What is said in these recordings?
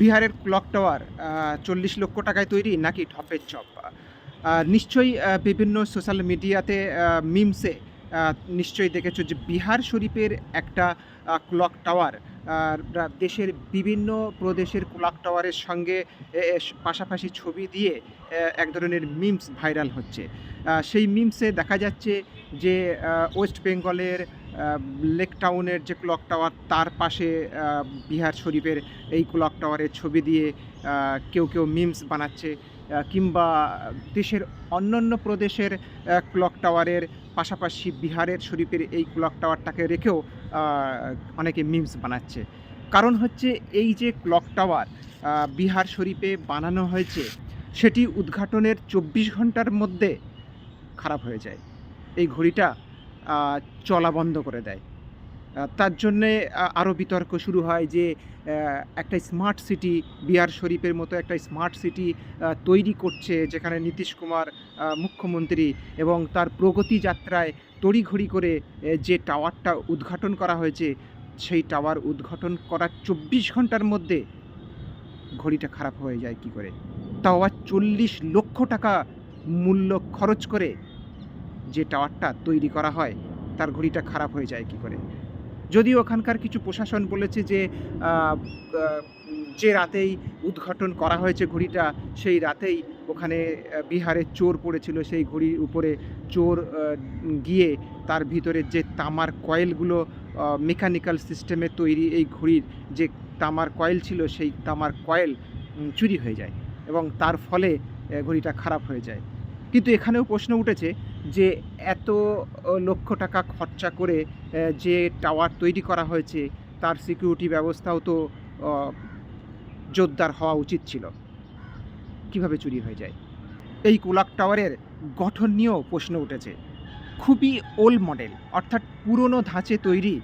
বিহারের clock tower চল্লিশ লক্ষ টাকায় তৈরি নাকি ঢপের চপ? নিশ্চয়ই বিভিন্ন সোশ্যাল মিডিয়াতে মিমসে নিশ্চয়ই দেখেছ যে বিহার শরীফের একটা ক্লক টাওয়ার দেশের বিভিন্ন প্রদেশের ক্লক টাওয়ারের সঙ্গে পাশাপাশি ছবি দিয়ে এক ধরনের মিমস ভাইরাল হচ্ছে। সেই মিমসে দেখা যাচ্ছে যে ওয়েস্ট বেঙ্গলের লেক টাউনের যে ক্লক টাওয়ার, তার পাশে বিহার শরীফের এই ক্লক টাওয়ারের ছবি দিয়ে কেউ কেউ মিমস বানাচ্ছে কিংবা দেশের অন্যান্য প্রদেশের ক্লক টাওয়ারের পাশাপাশি বিহারের শরীফের এই ক্লক টাওয়ারটাকে রেখেও অনেকে মিমস বানাচ্ছে। কারণ হচ্ছে এই যে ক্লক টাওয়ার বিহার শরীফে বানানো হয়েছে, সেটি উদ্ঘাটনের চব্বিশ ঘণ্টার মধ্যে খারাপ হয়ে যায়। এই ঘড়িটা চলা বন্ধ করে দেয়। তার জন্যে আরও বিতর্ক শুরু হয় যে একটা স্মার্ট সিটি বিহার শরীফের মতো একটা স্মার্ট সিটি তৈরি করছে যেখানে নীতিশ কুমার মুখ্যমন্ত্রী এবং তার প্রগতি যাত্রায় তড়িঘড়ি করে যে টাওয়ারটা উদ্ঘাটন করা হয়েছে, সেই টাওয়ার উদ্ঘাটন করার চব্বিশ ঘণ্টার মধ্যে ঘড়িটা খারাপ হয়ে যায় কি করে? তাও আবার চল্লিশ লক্ষ টাকা মূল্য খরচ করে যে টাওয়ারটা তৈরি করা হয়, তার ঘড়িটা খারাপ হয়ে যায় কি করে? যদিও ওখানকার কিছু প্রশাসন বলেছে যে যে রাতেই উদ্ঘাটন করা হয়েছে ঘড়িটা, সেই রাতেই ওখানে বিহারে চোর পড়েছিল, সেই ঘড়ির উপরে চোর গিয়ে তার ভিতরে যে তামার কয়েলগুলো মেকানিক্যাল সিস্টেমে তৈরি এই ঘড়ির যে তামার কয়েল ছিল, সেই তামার কয়েল চুরি হয়ে যায় এবং তার ফলে ঘড়িটা খারাপ হয়ে যায়। কিন্তু এখানেও প্রশ্ন উঠেছে যে এত লক্ষ টাকা খরচা করে যে টাওয়ার তৈরি করা হয়েছে, তার সিকিউরিটি ব্যবস্থাও তো জোরদার হওয়া উচিত ছিল। কীভাবে চুরি হয়ে যায়? এই কোলাক টাওয়ারের গঠন নিয়েও প্রশ্ন উঠেছে। খুবই ওল্ড মডেল অর্থাৎ পুরনো ধাঁচে তৈরি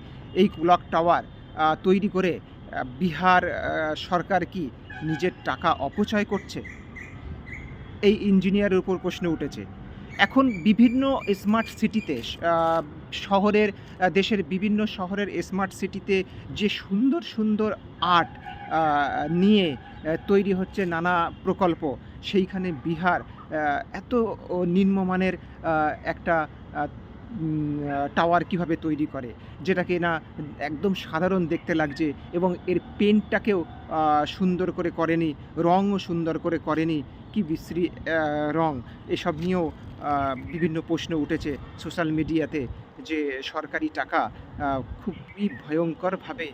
এই কুলক টাওয়ার তৈরি করে বিহার সরকার কি নিজের টাকা অপচয় করছে? এই ইঞ্জিনিয়ারের উপর প্রশ্ন উঠেছে। এখন বিভিন্ন স্মার্ট সিটিতে শহরের দেশের বিভিন্ন শহরের স্মার্ট সিটিতে যে সুন্দর সুন্দর আর্ট নিয়ে তৈরি হচ্ছে নানা প্রকল্প, সেইখানে বিহার এত নিম্নমানের একটা টাওয়ার কীভাবে তৈরি করে, যেটাকে না একদম সাধারণ দেখতে লাগছে এবং এর পেন্টটাকেও সুন্দর করে করেনি, রঙও সুন্দর করে করেনি, কি বিশ্রী রং। এসব নিয়েও বিভিন্ন প্রশ্ন উঠেছে সোশ্যাল মিডিয়াতে যে সরকারি টাকা খুবই ভয়ঙ্করভাবে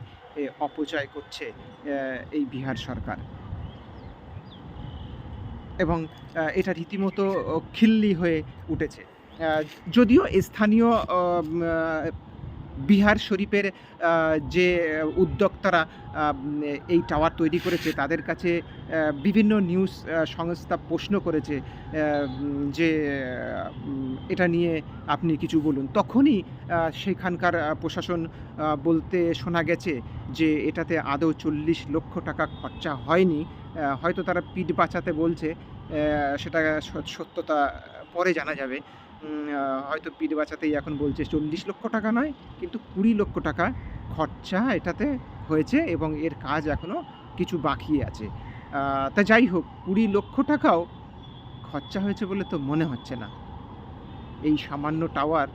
অপচয় করছে এই বিহার সরকার। এবং এটা রীতিমতো খিল্লি হয়ে উঠেছে। যদিও স্থানীয় বিহার শরীফের যে উদ্যোক্তারা এই টাওয়ার তৈরি করেছে, তাদের কাছে বিভিন্ন নিউজ সংস্থা প্রশ্ন করেছে যে এটা নিয়ে আপনি কিছু বলুন। তখনই সেখানকার প্রশাসন বলতে শোনা গেছে যে, এটাতে আদৌ চল্লিশ লক্ষ টাকা খরচা হয়নি। হয়তো তারা পিঠ বাঁচাতে বলছে সেটা সত্যতা পরে জানা যাবে। হয়তো পিঠ বাঁচাতেই এখন বলছে চল্লিশ লক্ষ টাকা নয়, কিন্তু কুড়ি লক্ষ টাকা খরচা এটাতে হয়েছে এবং এর কাজ এখনও কিছু বাকি আছে। তা যাই হোক, কুড়ি লক্ষ টাকাও খরচা হয়েছে বলে তো মনে হচ্ছে না। এই সামান্য টাওয়ার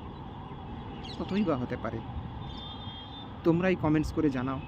কতই বা হতে পারে। তোমরাই কমেন্টস করে জানাও।